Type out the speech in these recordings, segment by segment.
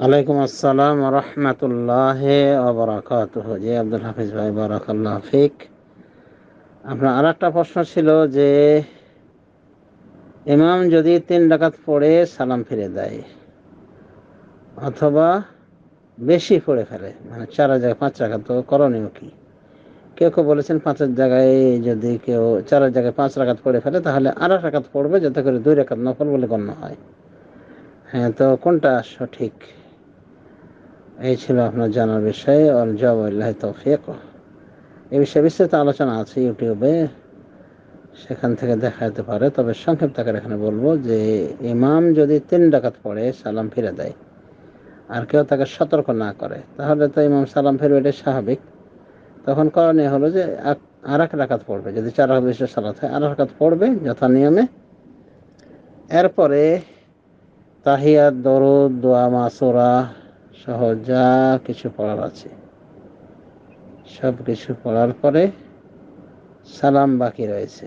ওয়ালাইকুম আসসালাম রহমতুল্লাহ ওবরাকাত জি আব্দুল হাফিজ ভাই, বারাকাল্লাহ ফিক। আপনার আর একটা প্রশ্ন ছিল যে, ইমাম যদি তিন ডাকাত পড়ে সালাম ফিরে দেয়, অথবা বেশি পড়ে ফেলে মানে চার জায়গায় পাঁচ রাখাত তো করণীয় কি? কেউ কেউ বলেছেন পাঁচের জায়গায় যদি কেউ চার জায়গায় পাঁচ রাখাত পড়ে ফেলে, তাহলে আর এক রাখাত পড়বে, যাতে করে দুই রাখাত নফল বলে গণ্য হয়। হ্যাঁ তো কোনটা সঠিক? এই ছিল আপনার জানার বিষয়। অল জবাহ তৌফিক। এই বিষয়ে বিস্তৃত আলোচনা আছে ইউটিউবে। সেখান থেকে দেখা যেতে পারে। তবে সংক্ষিপ্ত আকারে এখানে বলব যে, ইমাম যদি তিন ডাকাত পড়ে, সালাম ফিরে দেয়, আর কেউ তাকে সতর্ক না করে, তাহলে তো ইমাম সালাম ফিরবে, এটাই স্বাভাবিক। তখন করণীয় হলো যে, আর এক রাকাত পড়বে। যদি চার বিশিষ্ট সালাত হয় আর এক রাকাত পড়বে যথা নিয়মে এরপরে তাহিয়াত দরুদ, দোয়া, মাসুরা সহ যা কিছু পড়ার আছে। সব কিছু পড়ার পরে সালাম বাকি রয়েছে।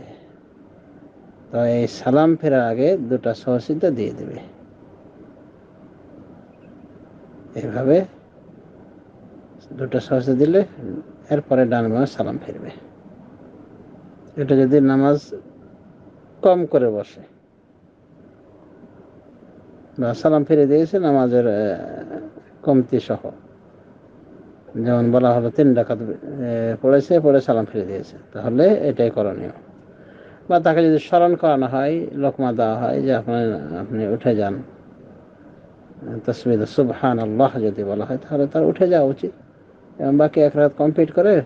তো এই সালাম ফেরার আগে দুটা সহসিদ্ধা দিয়ে দেবে। এভাবে দুটো সহসে দিলে এরপরে ডান বামে সালাম ফিরবে। এটা যদি নামাজ কম করে বসে। সালাম ফিরে দিয়েছে, নামাজের কমতি সহ। যেমন বলা হলো তিন ডাকাত পড়েছে, পড়ে সালাম ফিরে দিয়েছে। তাহলে এটাই করণীয়। বা তাকে যদি স্মরণ করানো হয়, লোকমা দেওয়া হয়, যে আপনার, আপনি উঠে যান। তসমিদ সুবহান আল্লাহ যদি বলা হয়, তাহলে তার উঠে যাওয়া উচিত। এবং বাকি এক রাত কমপ্লিট করে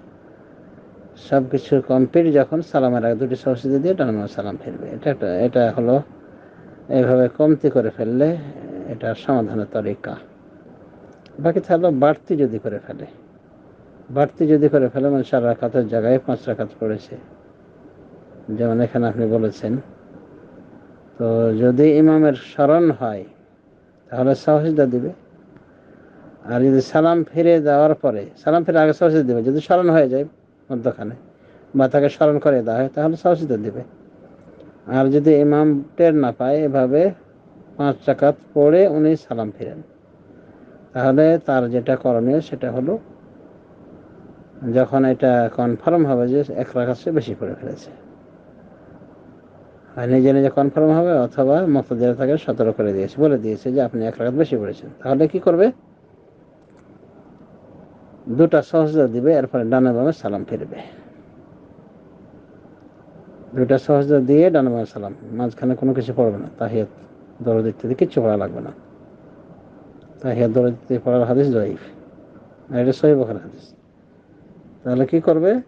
সব কিছু কমপ্লিট যখন সালামের আগে দুটি সরস্বতী দিয়ে ডানামা সালাম ফিরবে। এটা একটা, এটা হলো, এইভাবে কমতি করে ফেললে এটা সমাধানের তরিকা। বাকি তাহলে বাড়তি যদি করে ফেলে। বাড়তি যদি করে ফেলে মানে চার রাখাতের জায়গায় পাঁচ রাখাত পড়েছে। যেমন এখানে আপনি বলেছেন। তো যদি ইমামের স্মরণ হয়, তাহলে সাহসিদা দিবে। আর যদি সালাম ফিরে দেওয়ার পরে, সালাম ফিরে আগে সাহসিদা দিবে। যদি স্মরণ হয়ে যায় মধ্যখানে, বা তাকে স্মরণ করে দেওয়া হয়, তাহলে সাহসিদা দিবে। আর যদি ইমাম টের না পায়, এভাবে পাঁচ চাকাত পড়ে উনি সালাম ফিরেন। তাহলে তার যেটা করণীয় সেটা হলো, যখন এটা কনফার্ম হবে যে এক রাখাত সে বেশি পড়ে ফেলেছে। আর নিজে নিজে কনফার্ম হবে অথবা মতদের তাকে সতর্ক করে দিয়েছে, বলে দিয়েছে যে আপনি এক রাখাত বেশি পড়েছেন। তাহলে কি করবে? দুটা সহজা দিবে এরপরে ডানে বামে সালাম ফিরবে। দুটা সহজা দিয়ে ডানে বামে সালাম, মাঝখানে কোনো কিছু পড়বে না, তাহিয়াত, দরদ ইত্যাদি কিচ্ছু পড়া লাগবে না। তাহিয়াত দরদ ইত্যাদি পড়ার হাদিস জয়ীফ। আর এটা সহি হাদিস। তাহলে কি করবে?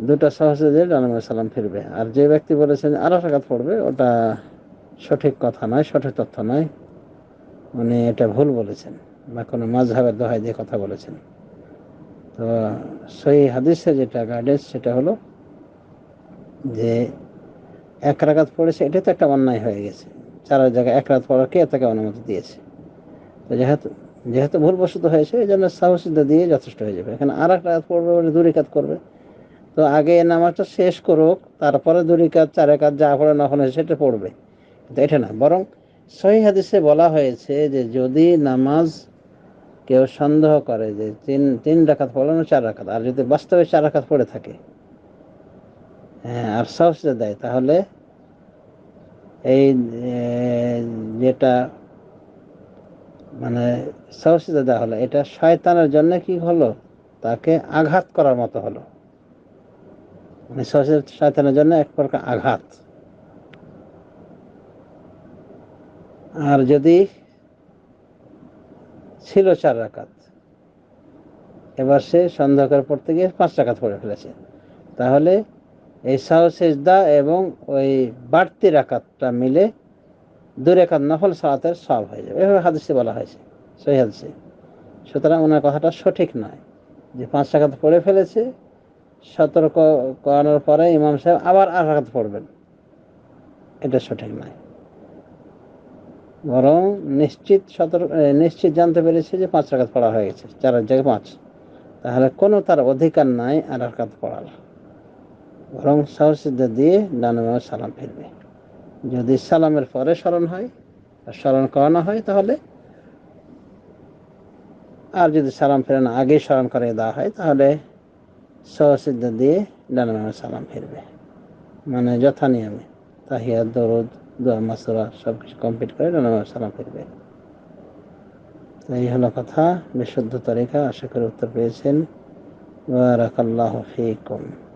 দুটা সহজে যে ডানে বামে সালাম ফিরবে। আর যে ব্যক্তি বলেছেন আরও টাকাত পড়বে, ওটা সঠিক কথা নয়, সঠিক তথ্য নয়। উনি এটা ভুল বলেছেন বা কোনো মাঝহাবের দোহাই দিয়ে কথা বলেছেন। তো সই হাদিসে যেটা গাইডেন্স সেটা হলো যে এক রাগাত পড়েছে এটা তো একটা অন্যায় হয়ে গেছে। চার জায়গায় এক রাত পড়ার কে তাকে অনুমতি দিয়েছে? যেহেতু যেহেতু ভুলবশত হয়েছে এই জন্য সাহসিদ্ধ দিয়ে যথেষ্ট হয়ে যাবে। এখানে আর একটা পড়বে বলে দুই কাজ করবে। তো আগে নামাজটা শেষ করুক, তারপরে দুই কাজ চার কাজ যা পড়ে নখন হয়েছে সেটা পড়বে। কিন্তু এটা না, বরং সহি হাদিসে বলা হয়েছে যে যদি নামাজ কেউ সন্দেহ করে যে তিন তিন রাখাত পড়ানো চার রাখাত আর যদি বাস্তবে চার রাখাত পড়ে থাকে হ্যাঁ আর সাহসে দেয়, তাহলে এই যেটা মানে সাহসিদা দেওয়া হলো, এটা শয়তানের জন্য কি হলো? তাকে আঘাত করার মতো হলো। মানে শয়তানের জন্য এক প্রকার আঘাত। আর যদি ছিল চার রাকাত, এবার সে সন্দেহ করে পড়তে গিয়ে পাঁচ রাকাত পড়ে ফেলেছে। তাহলে এই সাহসেজদা এবং ওই বাড়তি রাকাতটা মিলে দুই রেখাত নফল সালাতের সব হয়ে যাবে। এভাবে হাদিসে বলা হয়েছে সেই হাদিসে। সুতরাং ওনার কথাটা সঠিক নয়। যে পাঁচ রাকাত পড়ে ফেলেছে, সতর্ক করানোর পরে ইমাম সাহেব আবার আর রাকাত পড়বেন। এটা সঠিক নয়। বরং নিশ্চিত সতর্ক নিশ্চিত জানতে পেরেছে যে পাঁচ রাকাত পড়া হয়ে গেছে, চার জায়গায় পাঁচ। তাহলে কোনো তার অধিকার নাই আর রাকাত পড়ার। বরং সাহসিদ্ধ দিয়ে ডানে সালাম ফিরবে। যদি সালামের পরে স্মরণ হয় আর স্মরণ করানো হয় তাহলে, আর যদি সালাম ফেরানো আগে স্মরণ করে দেওয়া হয় তাহলে সহসিদ্ধ দিয়ে ডানা সালাম ফিরবে। মানে যথা নিয়মে তাহিয়া দরদ, দোয়া মাসুরা সব কিছু কমপ্লিট করে ডানা সালাম ফিরবে। এই হলো কথা। বিশুদ্ধ তরিকা। আশা করি উত্তর পেয়েছেন। বারাকাল্লাহ ফিকুম।